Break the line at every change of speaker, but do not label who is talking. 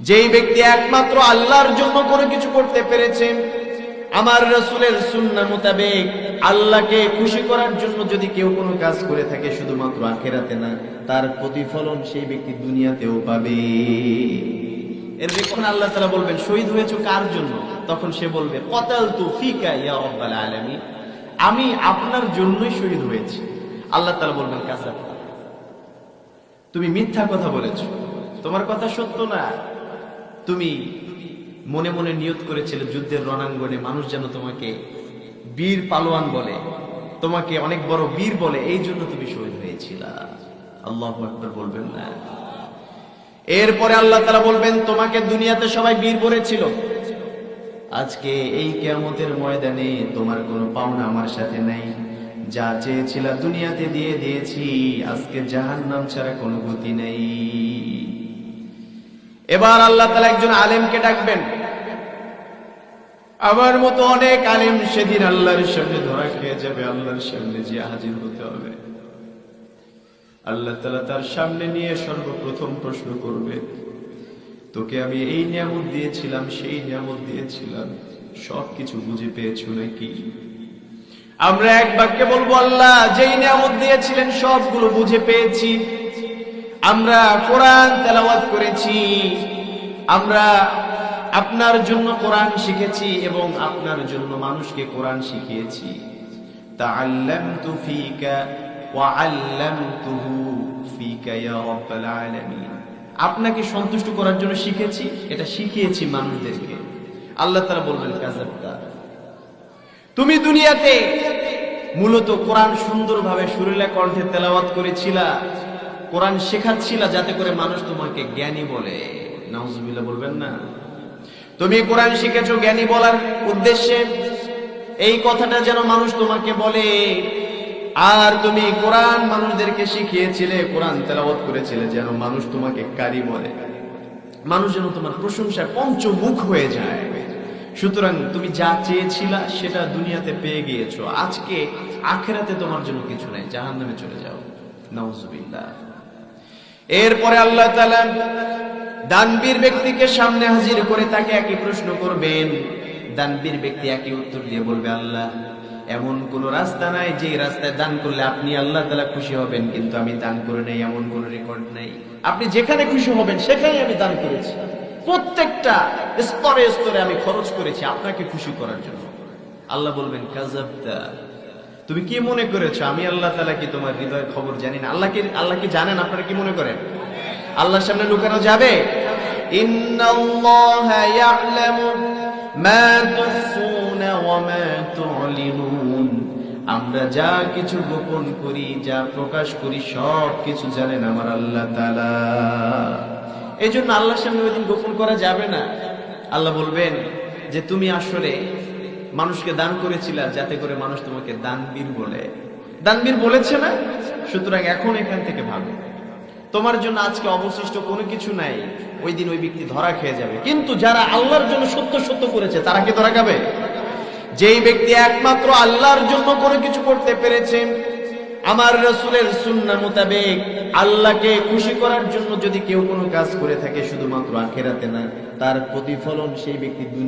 যেই ব্যক্তি একমাত্র আল্লাহর জন্য কোনো কিছু করতে পেরেছে, আমার রসুলের সুন্না মোতাবেক আল্লাহকে খুশি করার জন্য যদি কেউ কোনো কাজ করে থাকে, শুধুমাত্র আখেরাতে না, তার প্রতিফলন সেই ব্যক্তি দুনিয়াতেও পাবে। এর যখন আল্লাহ তালা বলবেন, শহীদ হয়েছ কার জন্য? তখন সে বলবে কতাল তু ফিকা ইয়া রব্বাল আলামী আমি আপনার জন্যই শহীদ হয়েছি। আল্লাহ তালা বলবেন কাজা তুমি মিথ্যা কথা বলেছ। তোমার কথা সত্য না। তুমি মনে মনে নিয়ত করেছিলে যুদ্ধের রণাঙ্গনে মানুষ যেন তোমাকে বীর পালোয়ান বলে, তোমাকে অনেক বড় বীর বলে, এই জন্য তুমি শহীদ হয়েছিল। আল্লাহ একবার বলবেন না। এরপরে আল্লাহ তারা বলবেন, তোমাকে দুনিয়াতে সবাই বীর বলেছিল। আজকে এই কেয়ামতের ময়দানে তোমার কোনো পাওনা আমার সাথে নাই। যা চেয়েছিল দুনিয়াতে দিয়ে দিয়েছি, আজকে জাহান নাম ছাড়া কোনো গতি নেই। এবার আল্লাহ তালা একজন আলেমকে ডাকবেন। আমার মতো অনেক আলেম সেদিন আল্লাহর সামনে ধরা খেয়ে যাবে, আল্লাহর সামনে যে হাজির হতে হবে। আল্লাহ তালা তার সামনে নিয়ে সর্বপ্রথম প্রশ্ন করবে, তোকে আমি এই নিয়ামত দিয়েছিলাম, সেই নিয়ামত দিয়েছিলাম, সবকিছু বুঝে পেয়েছ নাকি? আমরা এক বাক্যে বলব, আল্লাহ, যেই নিয়ামত দিয়েছিলেন, সবগুলো বুঝে পেয়েছি। আমরা কোরআন তেলাওয়াত করেছি, আমরা আপনার জন্য কোরআন শিখেছি এবং আপনার জন্য মানুষকে কোরআন শিখিয়েছি। আপনাকে সন্তুষ্ট করার জন্য শিখেছি, এটা শিখিয়েছি মানুষদেরকে। আল্লাহ তাআলা বলবেন কাযাবতা তুমি দুনিয়াতে মূলত কোরআন সুন্দরভাবে সুরেলা কণ্ঠে তেলাওয়াত করেছিলা কোরআন শেখাচ্ছিলা যাতে করে মানুষ তোমাকে জ্ঞানী বলে। নাউজুবিল্লাহ বলবেন না। তুমি কোরআন শিখেছো জ্ঞানী বলার উদ্দেশ্যে। এই কথাটা যেন মানুষ তোমাকে বলে। আর তুমি কোরআন মানুষদেরকে শিখিয়েছিলে, কোরআন তেলাওয়াত করেছিলে যেন মানুষ তোমাকে কারি বলে। মানুষ যেন তোমার প্রশংসায় পঞ্চমুখ হয়ে যায়। সুতরাং তুমি যা চেয়েছিলা সেটা দুনিয়াতে পেয়ে গিয়েছো। আজকে আখেরাতে তোমার জন্য কিছু নাই জাহান নামে চলে যাও। নওজুবিল্লাহ এরপরে আল্লাহ তাআলা দানবীর ব্যক্তিকে সামনে হাজির করে তাকে একই প্রশ্ন করবেন। দানবীর ব্যক্তি একই উত্তর দিয়ে বলবে, আল্লাহ, এমন কোন রাস্তা নাই যে রাস্তায় দান করলে আপনি আল্লাহ তালা খুশি হবেন, কিন্তু আমি দান করে নাই, এমন কোন রেকর্ড নাই। আপনি যেখানে খুশি হবেন সেখানে আমি দান করেছি। প্রত্যেকটা স্তরে স্তরে আমি খরচ করেছি আপনাকে খুশি করার জন্য। আল্লাহ বলবেন কাজাবদা তুমি কি মনে করেছ? আমি আল্লাহ তালা কি তোমার হৃদয়ের খবর জানি না? আল্লাহ কি আল্লাহ কি জানেন? আপনারা কি মনে করেন? আল্লাহর সামনে লুকানো যাবে? আমরা যা কিছু গোপন করি, যা প্রকাশ করি, সব কিছু জানেন আমার আল্লাহ তাআলা। এই জন্য আল্লাহর সামনে ওই দিন গোপন করা যাবে না। আল্লাহ বলবেন যে, তুমি আসলে মানুষকে দান করেছিলা যাতে করে মানুষ তোমাকে দানবীর বলে। দানবীর বলেছে না? সুতরাং এখন এখান থেকে ভাবো তোমার জন্য আজকে অবশিষ্ট কোনো কিছু নাই। ওই দিন ওই ব্যক্তি ধরা খেয়ে যাবে। কিন্তু যারা আল্লাহর জন্য সত্য সত্য করেছে, তারা কি ধরা খাবে? যেই ব্যক্তি একমাত্র আল্লাহর জন্য কোনো কিছু করতে পেরেছে, আমার রসুলের সুন্না মোতাবেক আল্লাহকে খুশি করার জন্য যদি কেউ কোনো কাজ করে থাকে, শুধুমাত্র আখেরাতে না, তার প্রতিফলন সেই ব্যক্তি